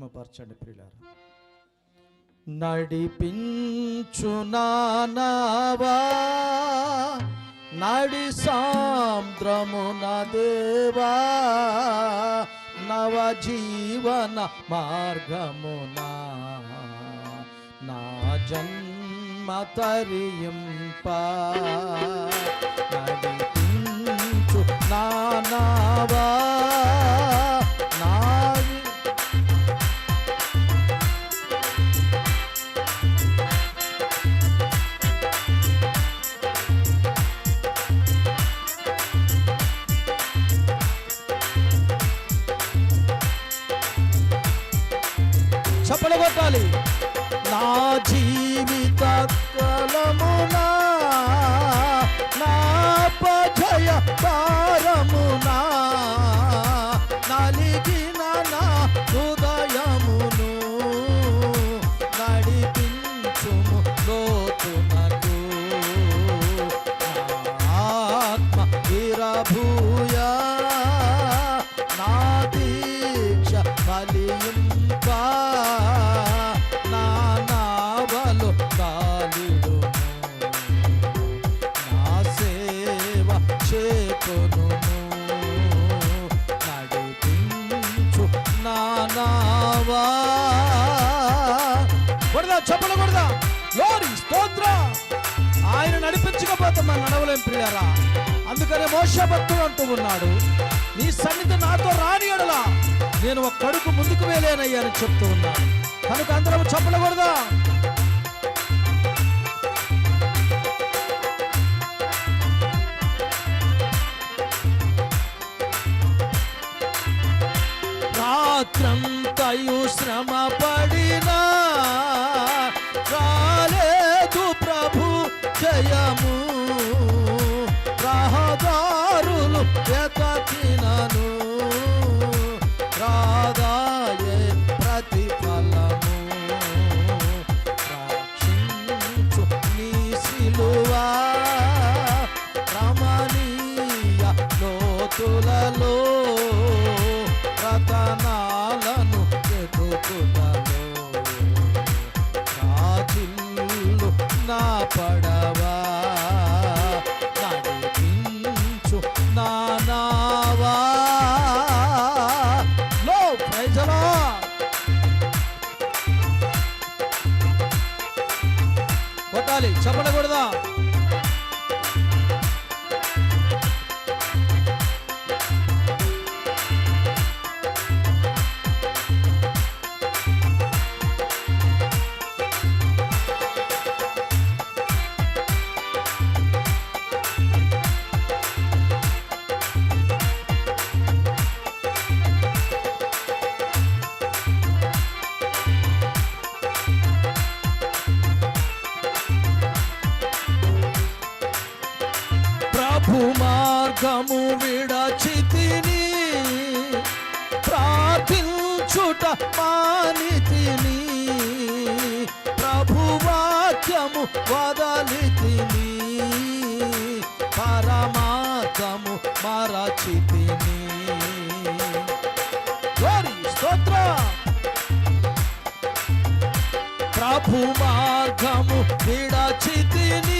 మహిమపరచండి ప్రియులారు. నడిపించు నానావా నడి సాంద్రము దేవా నవ జీవన మార్గమునా నా జన్మ తరియింప నడి చప్పలు కొట్టాలి. నా జీవిత కలమునా నావా కొడదా చెప్పలు కొడదా. లోరి స్తోత్ర. ఆయన నడిపించకపోతే నడవలేం ప్రియారా. అందుకనే మోసభక్తుడు అంటూ ఉన్నాడు నీ సన్నిధి నాతో రాని ఎడలా నేను ఒక కడుకు ముందుకు వేలేనయ్యా అని చెప్తూ ఉన్నాను కనుక అందరం చెప్పలకూడదా శ్రమ పడినా రాలేదు ప్రభు జయము. రహదారులు ఎతకినను రాదాయే ప్రతిఫలము. రక్షించు నీ సిలువా. రమణీయ లోతులలో రతనా ఎదుకుదలో నా పడవా నడిపించు నా నావా. లో ప్రజలా కొట్టాలి చెప్పడకూడదా ప్రభు మార్గము విడచితిని ప్రార్థించుట మానితిని ప్రభు వాక్యము వదలితిని పరమార్థము మరచితిని. Glory, స్తోత్రం. ప్రభు మార్గము విడచితిని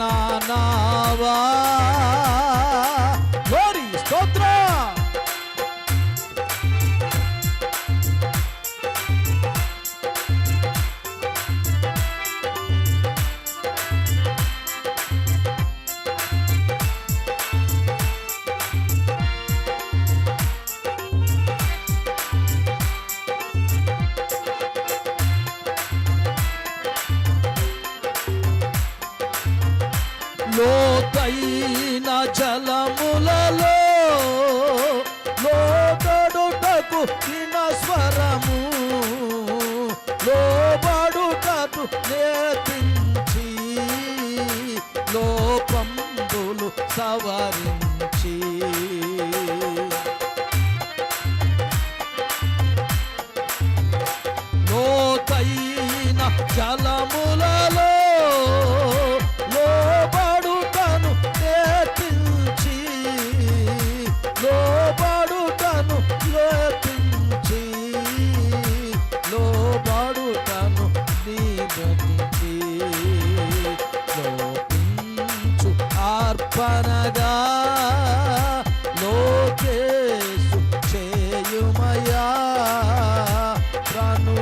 నడిపించు లోతైన జలములలో లోబడుటకు విన స్వరము లోబడుటకు నేర్పించి లోపంబులు సవరించి. లోతైన జలములలో నిబంధించి లోపించు అర్పణగా లోకేశు చేయుమయా ప్రాణు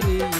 Maria.